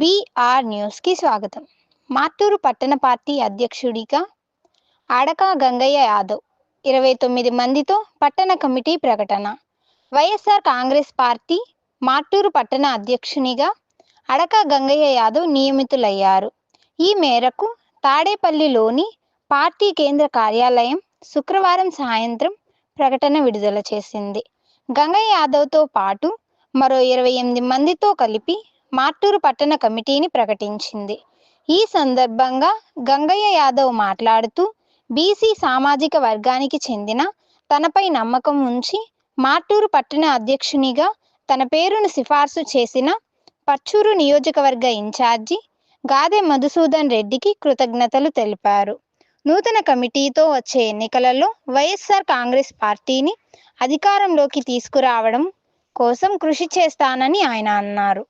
BR న్యూస్కి స్వాగతం. మార్టూరు పట్టణ పార్టీ అధ్యక్షుడిగా అడకా గంగయ్య యాదవ్ ఇరవై తొమ్మిది మందితో పట్టణ కమిటీ ప్రకటన. వైఎస్ఆర్ కాంగ్రెస్ పార్టీ మార్టూరు పట్టణ అధ్యక్షునిగా అడకా గంగయ్య యాదవ్ నియమితులయ్యారు. ఈ మేరకు తాడేపల్లిలోని పార్టీ కేంద్ర కార్యాలయం శుక్రవారం సాయంత్రం ప్రకటన విడుదల చేసింది. గంగయ్య యాదవ్తో పాటు మరో ఇరవై ఎనిమిది మందితో కలిపి మార్టూరు పట్టణ కమిటీని ప్రకటించింది. ఈ సందర్భంగా గంగయ్య యాదవ్ మాట్లాడుతూ బీసీ సామాజిక వర్గానికి చెందిన తనపై నమ్మకం ఉంచి మార్టూరు పట్టణ అధ్యక్షునిగా తన పేరును సిఫార్సు చేసిన పచ్చూరు నియోజకవర్గ ఇన్ఛార్జి గాదె మధుసూదన్ రెడ్డికి కృతజ్ఞతలు తెలిపారు. నూతన కమిటీతో వచ్చే ఎన్నికలలో వైఎస్ఆర్ కాంగ్రెస్ పార్టీని అధికారంలోకి తీసుకురావడం కోసం కృషి చేస్తానని ఆయన అన్నారు.